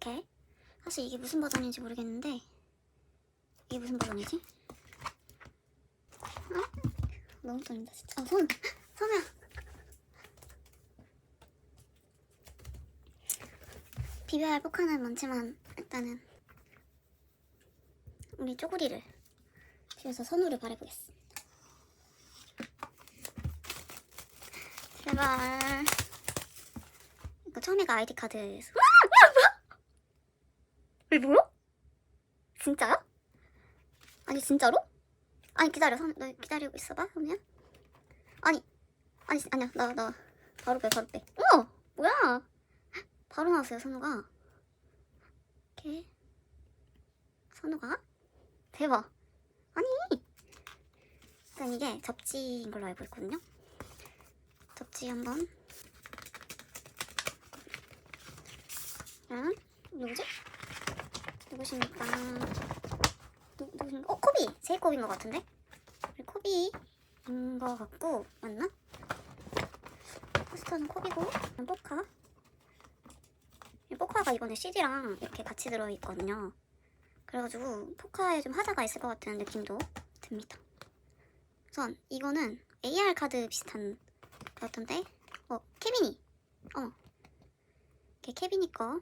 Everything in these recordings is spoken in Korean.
이렇게 사실 이게 무슨 버전인지 모르겠는데 이게 무슨 버전이지? 어? 너무 떨린다 진짜. 아, 손! 손이야! 비벼야 할 포카는 많지만 일단은 우리 쪼구리를 집에서 선우를 바래보겠습니다. 제발. 이거 처음에가 아이디 카드 왜 뭐야? 진짜야? 아니 진짜로? 아니 기다려. 선, 너 기다리고 있어봐 선우야. 아니 아니 아니야. 나 나 바로 빼 바로 빼 어머! 뭐야? 바로 나왔어요 선우가. 이렇게. 선우가? 대박. 아니! 일단 이게 접지인 걸로 알고 있거든요. 접지 한번. 자 누구지? 누구십니까? 누, 누구십니까? 어 코비! 제이콥인 것 같은데? 코비인 것 같고 맞나? 포스터는 코비고 포카 이 포카가 이번에 CD랑 이렇게 같이 들어있거든요 그래가지고 포카에 좀 하자가 있을 것 같은 느낌도 듭니다 우선 이거는 AR 카드 비슷한 것 같던데 어 케빈이 어 이게 케빈이 거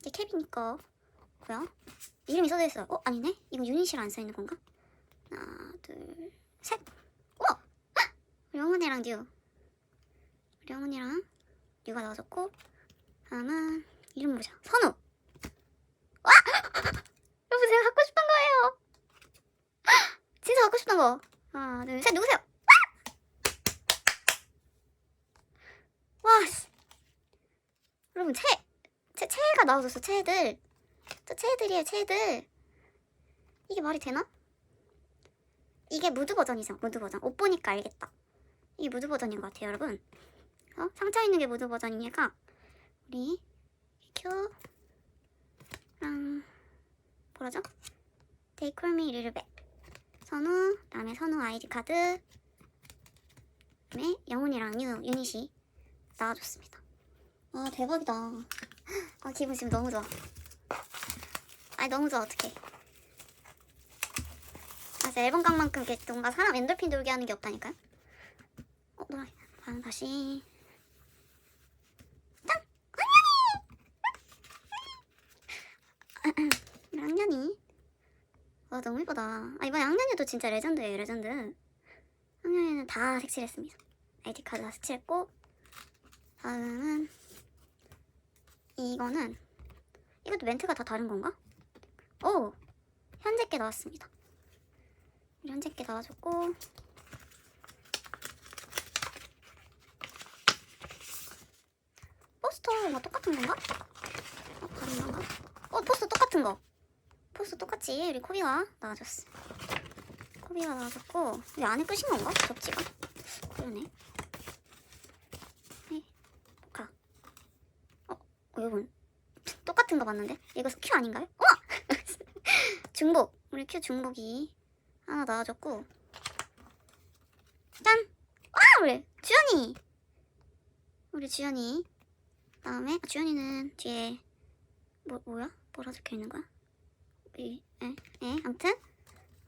이게 케빈이 거 뭐야? 이름이 써져 있어요. 어 아니네? 이거 유닛이라 안 써 있는 건가? 하나, 둘, 셋. 우리 영훈이랑 뉴. 영훈이랑 뉴가 나와줬고 다음은 이름 뭐죠? 선우. 와! 여러분 제가 갖고 싶은 거예요. 헉! 진짜 갖고 싶은 거. 하나, 둘, 셋. 누구세요? 와! 와, 씨. 여러분 채, 채, 채가 나와줬어. 채들. 저 채들이에요, 채들. 이게 말이 되나? 이게 무드 버전이죠, 무드 버전. 옷 보니까 알겠다. 이게 무드 버전인 것 같아요, 여러분. 어? 상처 있는 게 무드 버전이니까 우리 큐랑 뭐라죠? They call me little bit. 선우, 그다음에 선우 아이디 카드, 그다음에 영훈이랑 유 유닛이 나와줬습니다. 와 대박이다. 아 기분 지금 너무 좋아. 너무 좋아. 어떡해. 아 진짜 앨범 각만큼 이렇게 뭔가 사람 엔돌핀 돌게 하는 게 없다니까요? 어 노라 다음 다시. 짠! 악년이! 악년이. 와 너무 예쁘다. 아 이번 악년이도 진짜 레전드예요 레전드. 악년이는 다 색칠했습니다. 아이디 카드 다 색칠했고 다음은 이거는 이것도 멘트가 다 다른 건가? 오! 현재 게 나왔습니다. 우리 현재 게 나와줬고 포스터가 똑같은 건가? 어, 다른 건가? 어, 포스터 똑같은 거. 포스터 똑같이 우리 코비가 나와줬어. 코비가 나와줬고 우리 안에 끝인 건가? 접지가? 그러네. 네, 포카. 어, 어, 여러분 똑같은 거 봤는데? 이거 큐 아닌가요? 어! 중복 우리 큐 중복이 하나 나와줬고 짠! 와 우리 주연이 우리 주연이 다음에 아, 주연이는 뒤에 뭐 뭐야? 뭐라 적혀 있는 거야? 이, 에, 에, 아무튼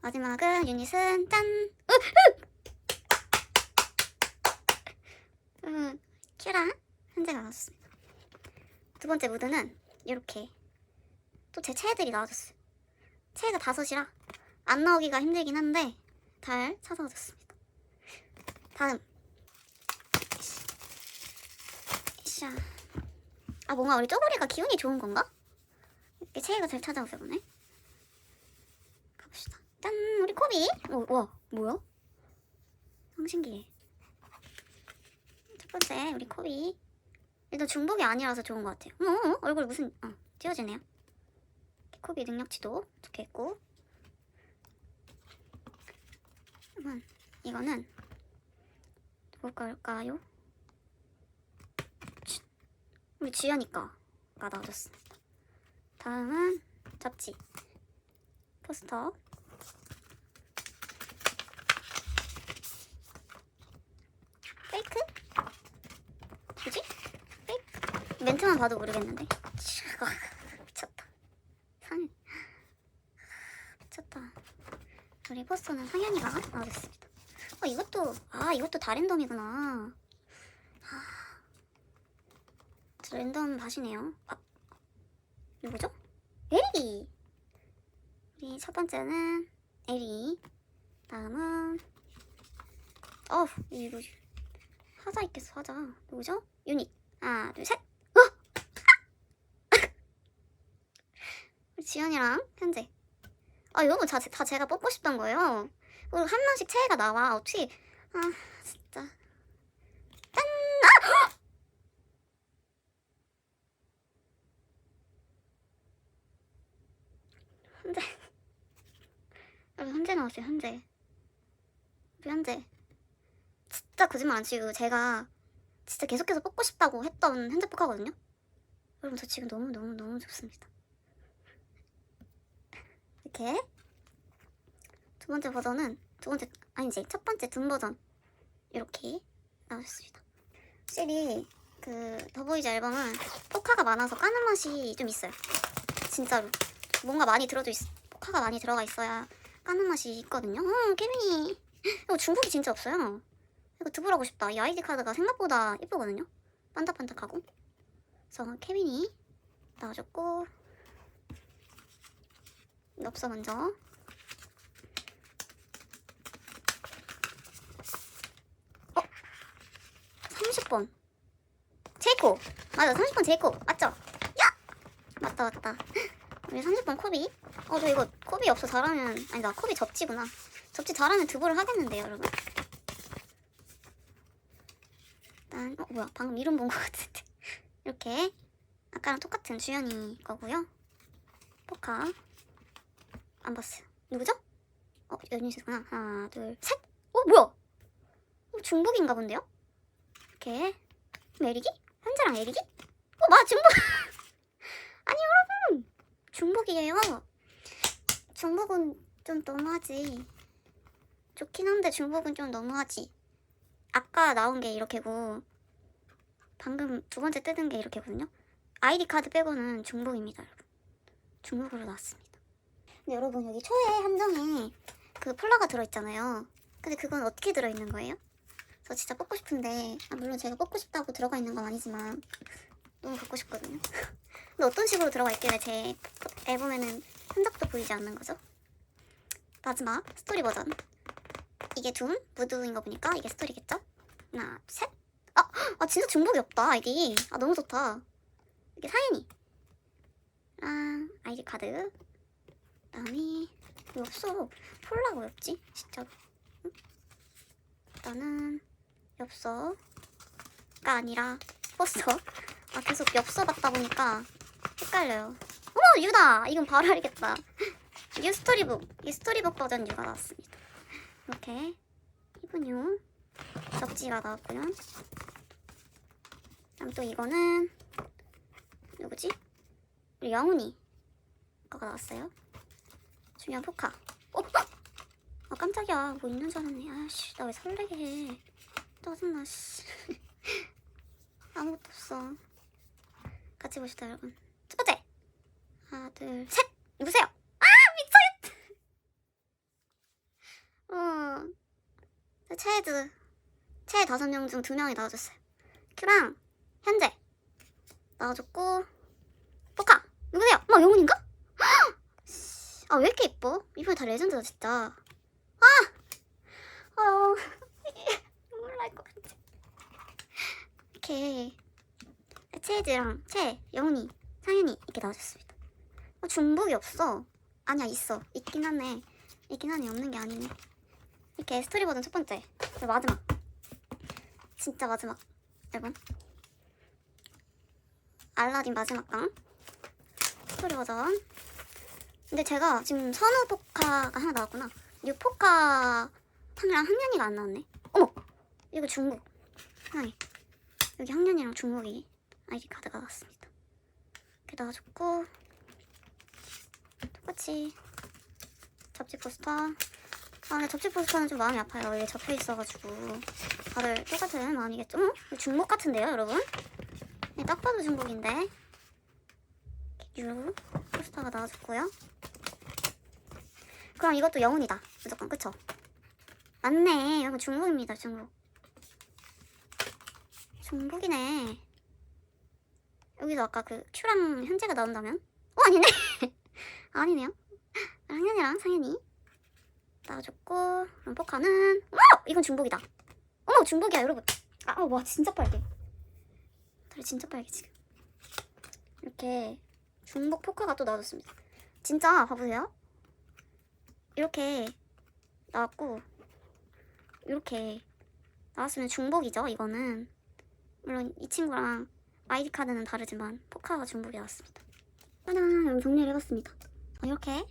마지막은 유닛은 짠! 으! 으! 음, 큐랑 현재가 나왔습니다. 두 번째 무드는 이렇게 또제 체애들이 나와줬어요. 체애가 다섯이라 안 나오기가 힘들긴 한데 잘 찾아와줬습니다. 다음 샤. 아 뭔가 우리 쪼그리가 기운이 좋은 건가? 이렇게 체애가 잘 찾아오서 보네. 가봅시다. 짠 우리 코비. 오, 와 뭐야? 상신기해. 첫 번째 우리 코비. 일단 중복이 아니라서 좋은 것 같아요. 어머, 어머 얼굴 무슨 어, 띄워지네요. 코비 능력치도 적혀있고 그러면 이거는 누구 걸까요? 주- 우리 주연이과가 나와줬습니다. 다음은 잡지 포스터 페이크? 뭐지? 페이크? 멘트만 봐도 모르겠는데 차, 포스터는 상현이가 나와줬습니다. 어 이것도 아 이것도 다 랜덤이구나. 아, 저 랜덤 밭이네요. 아, 누구죠? 에리. 우리 첫 번째는 에리. 다음은 어 이거 화자 있겠어 화자. 누구죠? 유닛. 하나 둘 셋. 어! 우리 지연이랑 현재. 아 이거 다, 다 제가 뽑고 싶던 거예요. 그리고 한 명씩 체해가 나와. 어떻게 아 진짜. 짠! 아! 현재. 여러분 현재 나왔어요 현재. 우리 현재. 진짜 거짓말 안 치고 제가 진짜 계속해서 뽑고 싶다고 했던 현재 포카거든요. 여러분 저 지금 너무 너무 너무 좋습니다. 이렇게 두 번째 버전은 두 번째 아니지 첫 번째 둔 버전 이렇게 나왔습니다. 확실히 그 더보이즈 앨범은 포카가 많아서 까는 맛이 좀 있어요. 진짜로 뭔가 많이 들어져 있 포카가 많이 들어가 있어야 까는 맛이 있거든요. 어 케빈이 이거 중국이 진짜 없어요. 이거 드볼하고 싶다. 이 아이디 카드가 생각보다 예쁘거든요. 반짝반짝하고. 그래서 케빈이 나와줬고 엽서 먼저. 어? 30번. 제이코. 맞아 30번 제이코. 맞죠? 야! 맞다 맞다. 우리 30번 코비. 어 저 이거 코비 없어 잘하면 아니다 코비 접지구나. 접지 잘하면 드볼을 하겠는데요 여러분? 일단 어 뭐야? 방금 이름 본 것 같은데. 이렇게. 아까랑 똑같은 주연이 거고요. 포카 안 봤어요 누구죠? 어 연유씨구나 하나 둘 셋 어 뭐야 어, 중복인가 본데요? 이렇게 메리기? 현재랑 에리기? 어 맞아 중복 아니 여러분 중복이에요 중복은 좀 너무하지 좋긴 한데 중복은 좀 너무하지 아까 나온 게 이렇게고 방금 두 번째 뜯은 게 이렇게거든요. 아이디 카드 빼고는 중복입니다, 여러분. 중복으로 나왔습니다. 여러분 여기 초에 함정에 그 폴라가 들어있잖아요. 근데 그건 어떻게 들어있는 거예요? 저 진짜 뽑고 싶은데 아, 물론 제가 뽑고 싶다고 들어가 있는 건 아니지만 너무 갖고 싶거든요. 근데 어떤 식으로 들어가 있길래 제 앨범에는 흔적도 보이지 않는 거죠? 마지막 스토리 버전. 이게 둠 무드인 거 보니까 이게 스토리겠죠? 하나, 셋. 아, 아 진짜 중복이 없다 아이디. 아 너무 좋다. 이게 사연이. 아 아이디 카드. 그다음에? 폴라가 왜 없지? 진짜로. 응? 일단은 엽서가 아니라 포스터. 아 계속 엽서 받다 보니까 헷갈려요. 어머 유다. 이건 바로 알겠다. 유 스토리북. 이 스토리북 버전 유가 나왔습니다. 이렇게 이분요 접지가 나왔고요. 다음 또 이거는 누구지? 우리 영훈이 거가 나왔어요. 중요한 포카. 어? 아 깜짝이야. 뭐 있는 줄 알았네. 아씨 나 왜 설레게 해. 짜증나 씨. 아무것도 없어. 같이 보시다 여러분. 첫 번째. 하나 둘 셋. 누구세요? 아 미쳐겠다. 어. 체즈 최 다섯 명 중 두 명이 나와줬어요. 큐랑 현재 나와줬고 포카 누구세요? 막 영훈인가? 아 왜 예뻐? 이번에 다 레전드다 진짜. 아, 아유 눈물 날것 같아. 이렇게 체즈랑 채 영훈이 상현이 이렇게 나와줬습니다. 아, 중복이 없어. 아니야 있어 있긴 하네. 있긴 하네 없는 게 아니네. 이렇게 스토리 버전 첫 번째 마지막 진짜 마지막 여러분 알라딘 마지막 강 스토리 버전 근데 제가 지금 선우 포카가 하나 나왔구나 뉴 포카 탕이랑 학년이가 안 나왔네 어머 이거 중국 하나에 여기 학년이랑 중국이 아이디 카드가 나왔습니다 이렇게 나와줬고 똑같이 접지 포스터 아 근데 접지 포스터는 좀 마음이 아파요. 이게 접혀 있어가지고 다들 똑같은 마음이겠죠? 어? 중복 같은데요, 여러분? 네, 딱 봐도 중복인데 유 포스터가 나와줬고요. 그럼 이것도 영혼이다. 무조건 그쵸? 맞네. 여러분 중복입니다. 중복. 중복이네. 여기서 아까 그 큐랑 현재가 나온다면? 어 아니네. 아니네요. 상현이랑 상현이 나와줬고 그럼 포카는 와 이건 중복이다. 어머 중복이야 여러분. 아와 진짜 빨개. 다리 진짜 빨개 지금. 이렇게 중복 포카가 또 나와줬습니다. 진짜 봐보세요. 이렇게 나왔고 이렇게 나왔으면 중복이죠. 이거는 물론 이 친구랑 아이디 카드는 다르지만 포카가 중복이 나왔습니다. 짜잔 여기 정리를 해봤습니다. 어, 이렇게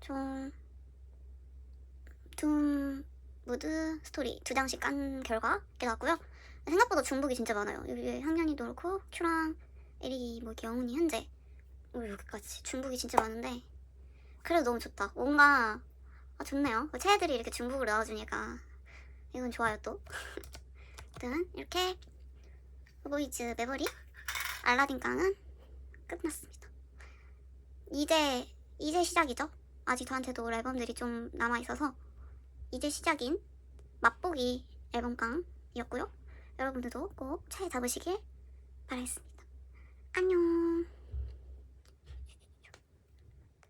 좀 둠, 무드, 스토리 두 장씩 깐 결과 이렇게 나왔고요. 생각보다 중복이 진짜 많아요. 여기 학년이도 그렇고 큐랑 에리, 뭐 영훈이, 현재 오, 여기까지 중복이 진짜 많은데 그래도 너무 좋다. 뭔가 아, 좋네요. 그 채애들이 이렇게 중복으로 나와주니까 이건 좋아요 또. 아무튼 이렇게 보이즈 메버리 알라딘 깡은 끝났습니다. 이제 이제 시작이죠. 아직 저한테도 앨범들이 좀 남아 있어서 이제 시작인 맛보기 앨범 깡이었고요. 여러분들도 꼭 차에 잡으시길 바라겠습니다. 안녕.